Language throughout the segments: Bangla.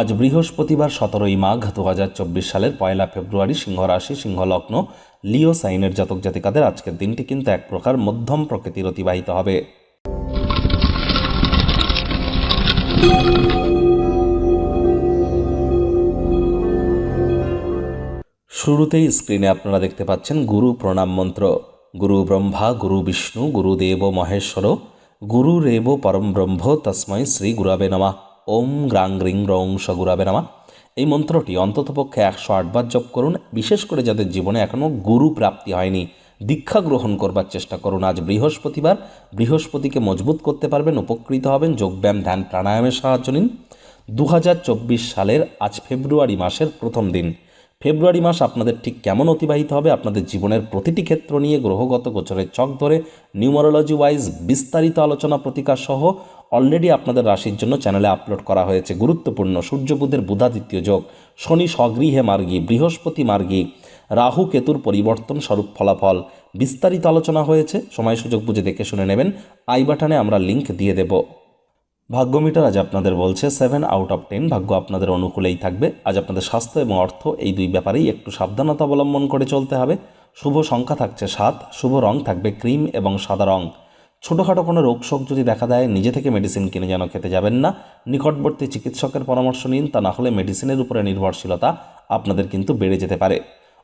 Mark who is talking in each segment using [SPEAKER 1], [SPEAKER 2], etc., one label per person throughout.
[SPEAKER 1] আজ বৃহস্পতিবার সতেরোই মাঘ দু হাজার চব্বিশ সালের পয়লা ফেব্রুয়ারি সিংহ রাশি সিংহ লগ্ন লিও সাইনের জাতক জাতিকাদের আজকের দিনটি কিন্তু এক প্রকার মধ্যম প্রকৃতির অতিবাহিত হবে। শুরুতেই স্ক্রিনে আপনারা দেখতে পাচ্ছেন গুরু প্রণাম মন্ত্র। গুরু ব্রহ্মা, গুরু বিষ্ণু গুরুদেব মহেশ্বর গুরুরেব পরম ব্রহ্ম, তস্মৈ শ্রী গুরাবে নমা। ওম গ্রাং রিং রং সগুরাবে নামা। এই মন্ত্রটি অন্ততপক্ষে একশো আটবার জপ করুন, বিশেষ করে যাদের জীবনে এখনও গুরু প্রাপ্তি হয়নি। দীক্ষা গ্রহণ করবার চেষ্টা করুন। আজ বৃহস্পতিবার, বৃহস্পতিকে মজবুত করতে পারবেন, উপকৃত হবেন, যোগব্যায়াম, ধ্যান, প্রাণায়ামের সাহায্য নিন। দু হাজার চব্বিশ সালের আজ ফেব্রুয়ারি মাসের প্রথম দিন। ফেব্রুয়ারি মাস আপনাদের ঠিক কেমন অতিবাহিত হবে? আপনাদের জীবনের প্রতিটি ক্ষেত্র নিয়ে গ্রহগত গোচরের চক ধরে নিউমারোলজি ওয়াইজ বিস্তারিত আলোচনা প্রতিকার সহ অলরেডি আপনাদের রাশির জন্য চ্যানেলে আপলোড করা হয়েছে গুরুত্বপূর্ণ সূর্যবুধের বুধাদিত্য যোগ, শনি স্বগৃহে মার্গী, বৃহস্পতি মার্গী, রাহু কেতুর পরিবর্তন স্বরূপ ফলাফল, বিস্তারিত আলোচনা হয়েছে, সময় সুযোগ বুঝে দেখে শুনে নেবেন। আই বাটনে আমরা লিংক দিয়ে দেবো। ভাগ্য মিটার আজ আপনাদের বলছে সেভেন আউট অফ টেন ভাগ্য আপনাদের অনুকূলেই থাকবে। আজ আপনাদের স্বাস্থ্য এবং অর্থ এই দুই ব্যাপারেই একটু সাবধানতা অবলম্বন করে চলতে হবে। শুভ সংখ্যা থাকছে সাত, শুভ রং থাকবে ক্রিম এবং সাদা রং। ছোটোখাটো কোনো রোগ শোক যদি দেখা দেয়, নিজে থেকে মেডিসিন কিনে যেন খেতে যাবেন না। নিকটবর্তী চিকিৎসকের পরামর্শ নিন, তা না হলে মেডিসিনের উপরে নির্ভরশীলতা আপনাদের কিন্তু বেড়ে যেতে পারে।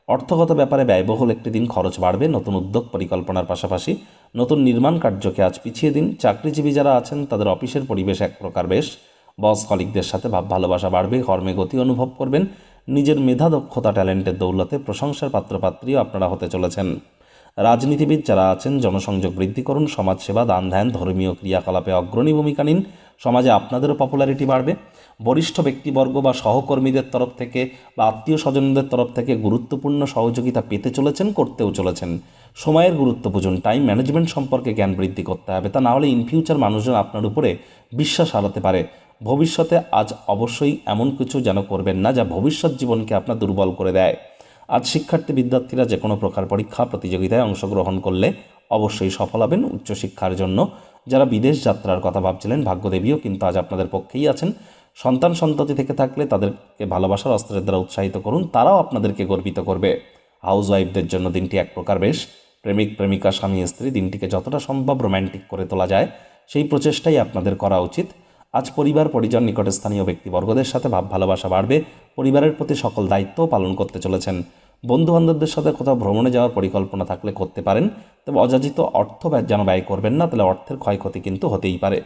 [SPEAKER 1] অর্থগত ব্যাপারে ব্যয়বহুল একটি দিন খরচ বাড়বে, নতুন উদ্যোগ পরিকল্পনার পাশাপাশি। নতুন নির্মাণ কার্যকে আজ পিছিয়ে দিন। চাকরিজীবী যারা আছেন, তাদের অফিসের পরিবেশ এক প্রকার বেশ। বস কলিকদের সাথে ভাব ভালোবাসা বাড়বে কর্মে গতি অনুভব করবেন। নিজের মেধা, দক্ষতা, ট্যালেন্টের দৌলতে প্রশংসার পাত্রপাত্রীও আপনারা হতে চলেছেন। রাজনীতিবিদ যারা আছেন, জনসংযোগ বৃদ্ধি করুন, সমাজসেবা, দান ধ্যান, ধর্মীয় ক্রিয়াকলাপে অগ্রণী ভূমিকা নিন। সমাজে আপনাদেরও পপুলারিটি বাড়বে। বরিষ্ঠ ব্যক্তিবর্গ বা সহকর্মীদের তরফ থেকে বা আত্মীয় স্বজনদের তরফ থেকে গুরুত্বপূর্ণ সহযোগিতা পেতে চলেছেন, করতেও চলেছেন। সময়ের গুরুত্ব বুঝুন টাইম ম্যানেজমেন্ট সম্পর্কে জ্ঞান বৃদ্ধি করতে হবে। তা না হলে ইন ফিউচার মানুষজন আপনার উপরে বিশ্বাস হারাতে পারে। ভবিষ্যতে আজ অবশ্যই এমন কিছু যেন করবেন না, যা ভবিষ্যৎ জীবনকে আপনার দুর্বল করে দেয়। আজ শিক্ষার্থী বিদ্যার্থীরা যে কোনো প্রকার পরীক্ষা, প্রতিযোগিতায় অংশগ্রহণ করলে অবশ্যই সফল হবেন উচ্চশিক্ষার জন্য। যারা বিদেশ যাত্রার কথা ভাবছিলেন, ভাগ্যদেবীও কিন্তু আজ আপনাদের পক্ষেই আছেন। সন্তান সন্ততি থেকে থাকলে তাদেরকে ভালোবাসার অস্ত্রের দ্বারা উৎসাহিত করুন, তারাও আপনাদেরকে গর্বিত করবে। হাউস ওয়াইফদের জন্য দিনটি এক প্রকার বেশ। প্রেমিক, প্রেমিকা, স্বামী, স্ত্রী, দিনটিকে যতটা সম্ভব রোম্যান্টিক করে তোলা যায়, সেই প্রচেষ্টাই আপনাদের করা উচিত। আজ পরিবার, পরিজন, নিকটস্থানীয় ব্যক্তিবর্গদের সাথে ভাব ভালোবাসা বাড়বে। পরিবারের প্রতি সকল দায়িত্ব পালন করতে চলেছেন। বন্ধু বান্ধবদের সাথে কোথাও ভ্রমণে যাওয়ার পরিকল্পনা থাকলে করতে পারেন। তবে অযাচিত অর্থ যেন ব্যয় করবেন না, তাহলে অর্থের ক্ষয়ক্ষতি কিন্তু হতেই পারে।